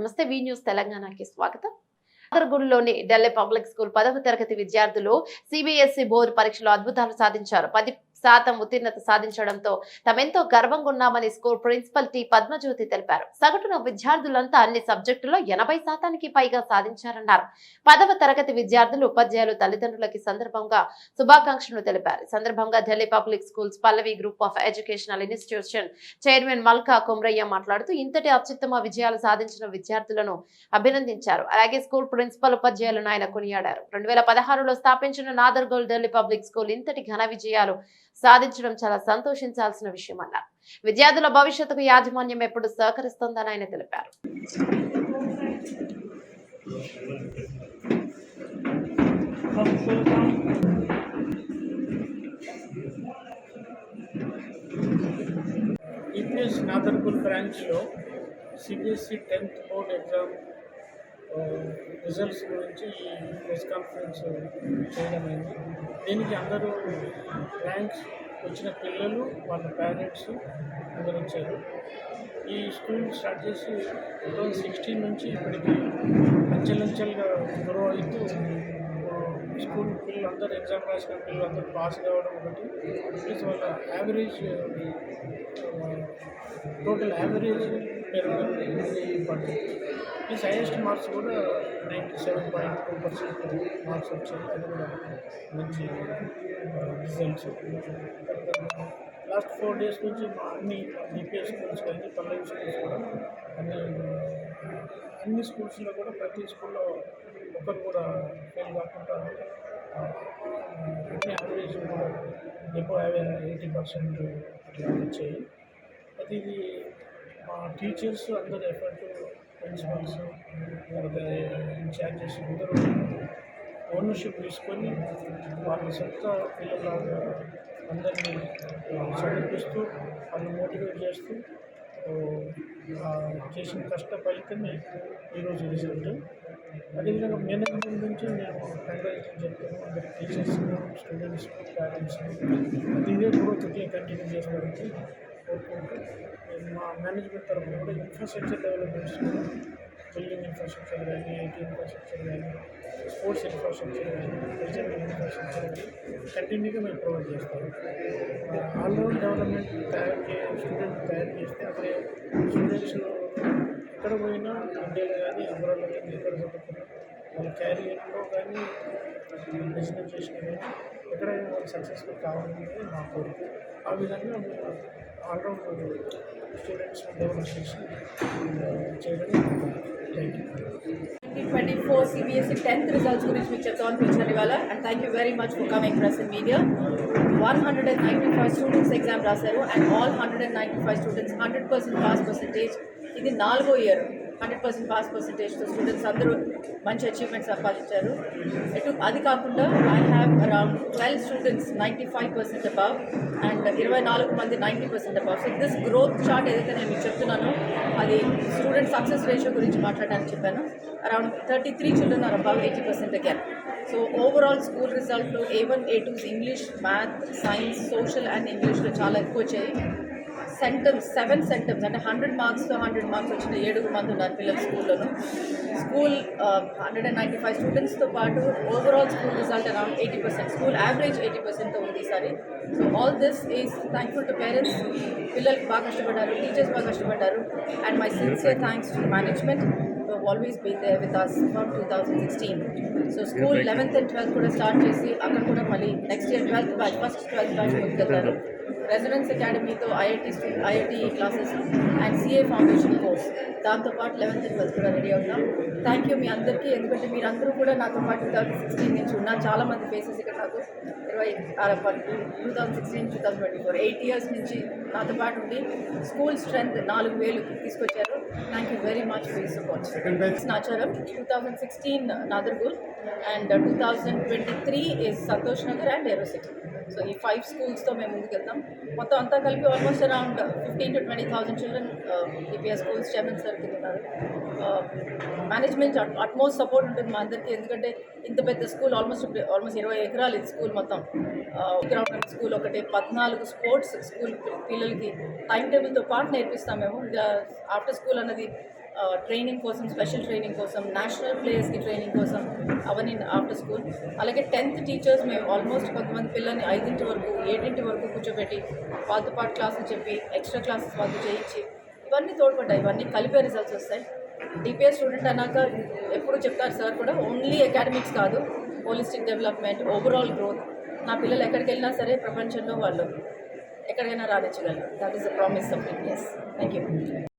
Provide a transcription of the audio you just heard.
నమస్తే వి న్యూస్ తెలంగాణకి స్వాగతం. నాగర్గూడలోని ఢిల్లీ పబ్లిక్ స్కూల్ పదవ తరగతి విద్యార్థులు సిబిఎస్ఈ బోర్డు పరీక్షలో అద్భుతాలు సాధించారు. పది శాతం ఉత్తీర్ణత సాధించడంతో తామెంతో గర్వంగా ఉన్నామని స్కూల్ ప్రిన్సిపల్ టి పద్మజ్యోతి తెలిపారు. సగటున విద్యార్థులంతా అన్ని సబ్జెక్టులో ఎనభై శాతానికి పైగా సాధించారన్నారు. పదవ తరగతి విద్యార్థులు ఉపాధ్యాయులు తల్లిదండ్రులకి సందర్భంగా శుభాకాంక్షలు తెలిపారు. సందర్భంగా Delhi public schools Pallavi group of educational institution chairman Malka Kumraiah మాట్లాడుతూ ఇంతటి అత్యుత్తమ విజయాలు సాధించిన విద్యార్థులను అభినందించారు. అలాగే స్కూల్ ప్రిన్సిపల్ ఉపాధ్యాయులను ఆయన కొనియాడారు. రెండు వేల పదహారులో స్థాపించిన నాదర్గోల్ ఢిల్లీ పబ్లిక్ స్కూల్ ఇంతటి ఘన విజయాలు సాధించడం చాలా సంతోషించాల్సిన విషయం అన్నారు విద్యార్థుల భవిష్యత్తుకు యాజమాన్యం ఎప్పుడు సహకరిస్తోందని ఆయన తెలిపారు. ఈపీఎస్ నాదర్పూర్ బ్రాంచ్లో CBSE tenth board exam results గురించి ప్రెస్ కాన్ఫరెన్స్ చేయడమైంది దీనికి అందరూ ర్యాంక్స్ వచ్చిన పిల్లలు వాళ్ళ పేరెంట్స్ అందరూ వచ్చారు. ఈ స్కూల్ స్టార్ట్ చేసి టూ థౌజండ్ సిక్స్టీన్ నుంచి ఇప్పటికి అంచెలంచెలుగా గ్రో అవుతూ స్కూల్ పిల్లలు అందరూ ఎగ్జామ్ రాసిన పిల్లలు అందరూ పాస్ కావడం ఒకటి. ప్లస్ వాళ్ళ యావరేజ్ టోటల్ యావరేజ్ పెరగడం పడుతుంది ప్లస్ హైయెస్ట్ మార్క్స్ కూడా ninety seven point two percent marks వచ్చాయి. అది కూడా మంచి రిజల్ట్స్ లాస్ట్ ఫోర్ డేస్ నుంచి మా అన్ని డిపిఎస్ స్కూల్స్ కానీ పల్లవి స్కూల్స్ కూడా అన్ని అన్ని స్కూల్స్లో కూడా ప్రతి స్కూల్లో ఒకరు కూడా ఫెయిల్ కాకుండా అన్ని యావరేజ్ కూడా ఎబో ఎయిటీ పర్సెంట్ అట్లా వచ్చాయి. అది ఇది మా టీచర్స్ అందరు ఎఫర్ట్ ప్రిన్సిపల్స్ ఇన్ఛార్జెస్ అందరూ ఓనర్షిప్ తీసుకొని వాళ్ళ సొంత పిల్లల అందరినీ చదివిస్తూ వాళ్ళు మోటివేట్ చేస్తూ చేసిన కష్ట ఫలితమే ఈరోజు రిజల్ట్ అదేవిధంగా మేనేజ్మెంట్ నుంచి మేము కంగ్రాచులేషన్ చెప్తాము అందరి టీచర్స్ స్టూడెంట్స్ పేరెంట్స్ ఇదే గ్రోత్ కంటిన్యూ చేసుకోవడానికి కోరుకుంటూ మా మేనేజ్మెంట్ తరఫున కూడా ఇన్ఫ్రాస్ట్రక్చర్ డెవలప్మెంట్స్ బిల్డింగ్ ఇన్ఫ్రాస్ట్రక్చర్ కానీ ఐటీ ఇన్ఫ్రాస్ట్రక్చర్ కానీ స్పోర్ట్స్ ఇన్ఫ్రాస్ట్రక్చర్ కానీ కల్చరల్ ఇన్ఫ్రాస్ట్రక్చర్ కానీ కంటిన్యూగా మేము ప్రొవైడ్ చేస్తాము ఆల్రౌండ్ డెవలప్మెంట్ తయారు చే స్టూడెంట్ తయారు చేస్తే అక్కడ స్టూడెంట్స్ ఎక్కడ పోయినా ఇండియాలో కానీ అబ్రాడ్లో కానీ ఎక్కడ చదువుకున్నా వాళ్ళ క్యారియర్లో కానీ బిజినెస్ చేసిన కానీ ఎక్కడైనా వాళ్ళు సక్సెస్ఫుల్ కావాలనేది మా కోరిక. ఆ విధంగా ఆల్రౌండ్ స్టూడెంట్స్ డెవలప్ చేసి చేయడం twenty you 2024 CBSE 10th results గురించి మీకు చెప్తామని పిలిచాను ఇవాళ. And thank you very much for coming press in media one hundred and ninety five students exam రాశారు. And all hundred and ninety five students hundred percent pass percentage ఇది నాలుగో year hundred percent pass పర్సంటేజ్తో students అందరూ మంచి achievement సంపాదించారు. ఎటు అది కాకుండా I have around twelve students ninety five percent above and ఇరవై నాలుగు మంది ninety percent above so this growth chart ఏదైతే నేను మీకు చెప్తున్నానో అది స్టూడెంట్ సక్సెస్ రేషియో గురించి మాట్లాడడానికి చెప్పాను. Around thirty three children are above eighty percent again so overall school రిజల్ట్లో A one A twos English math science social and ఇంగ్లీష్లో చాలా ఎక్కువ వచ్చాయి. సెంటమ్స్ సెవెన్ సెంటమ్స్ అంటే హండ్రెడ్ మార్క్స్తో హండ్రెడ్ మార్క్స్ వచ్చిన ఏడుగురు మంది ఉన్నారు పిల్లలు స్కూల్లోను. School hundred and ninety five స్టూడెంట్స్తో పాటు overall school result around eighty percent school average eighty పర్సెంట్తో ఉంది ఈసారి so all this is thankful to parents పిల్లలకి బాగా కష్టపడ్డారు టీచర్స్ బాగా కష్టపడ్డారు. And my sincere thanks to management always been they with us from two thousand sixteen so school eleventh and twelfth కూడా start చేసి అక్కడ కూడా మళ్ళీ next year twelfth batch first twelfth batch ముందుకెళ్తారు. Residence అకాడమీతో IIT IIT classes and CA foundation course. దాంతోపాటు eleventh and twelfth కూడా ready అవుతాం. Thank you మీ అందరికీ. ఎందుకంటే మీరందరూ కూడా నాతో పాటు టూ థౌసండ్ సిక్స్టీన్ నుంచి ఉన్నారు. చాలామంది ఫేసెస్ ఇక్కడ నాకు ఇరవై two thousand sixteen two thousand twenty four eight years నుంచి నాతో పాటు ఉండి స్కూల్ స్ట్రెంత్ నాలుగు వేలు తీసుకొచ్చారు. Thank you support Nacharam two thousand sixteen Nadergul and two thousand twenty three is Santosh Nagar and Aerocity so ఈ ఫైవ్ స్కూల్స్తో మేము ముందుకెళ్తాం. మొత్తం అంతా కలిపి almost around fifteen to twenty thousand children EPS schools chairman sir ఉన్నారు. Management utmost support ఉంటుంది మా అందరికీ. ఎందుకంటే ఇంత పెద్ద స్కూల్ ఆల్మోస్ట్ ఆల్మోస్ట్ ఇరవై ఎకరాలు ఇది స్కూల్ మొత్తం. గ్రౌండ్ స్కూల్ ఒకటి పద్నాలుగు స్పోర్ట్స్ స్కూల్ పిల్లలకి టైం టేబుల్తో పాటు నేర్పిస్తాం మేము. ఆఫ్టర్ స్కూల్ అన్నది ట్రైనింగ్ కోసం స్పెషల్ ట్రైనింగ్ కోసం నేషనల్ ప్లేయర్స్కి ట్రైనింగ్ కోసం అవన్నీ ఆఫ్టర్ స్కూల్ అలాగే టెన్త్ టీచర్స్ మేము ఆల్మోస్ట్ కొంతమంది పిల్లల్ని ఐదింటి వరకు ఏడింటి వరకు కూర్చోబెట్టి వాళ్ళతో పాటు క్లాసులు చెప్పి ఎక్స్ట్రా క్లాసెస్ వాళ్ళతో చేయించి ఇవన్నీ తోడ్పడ్డాయి. ఇవన్నీ కలిపే రిజల్ట్స్ వస్తాయి. డిపిఎస్ స్టూడెంట్ అన్నాక ఎప్పుడు చెప్తారు సార్ కూడా ఓన్లీ అకాడమిక్స్ కాదు హోలిస్టిక్ డెవలప్మెంట్ ఓవరాల్ గ్రోత్ నా పిల్లలు ఎక్కడికి వెళ్ళినా సరే ప్రపంచంలో వాళ్ళు ఎక్కడికైనా రాణించగలరు that is the promise of DPS thank you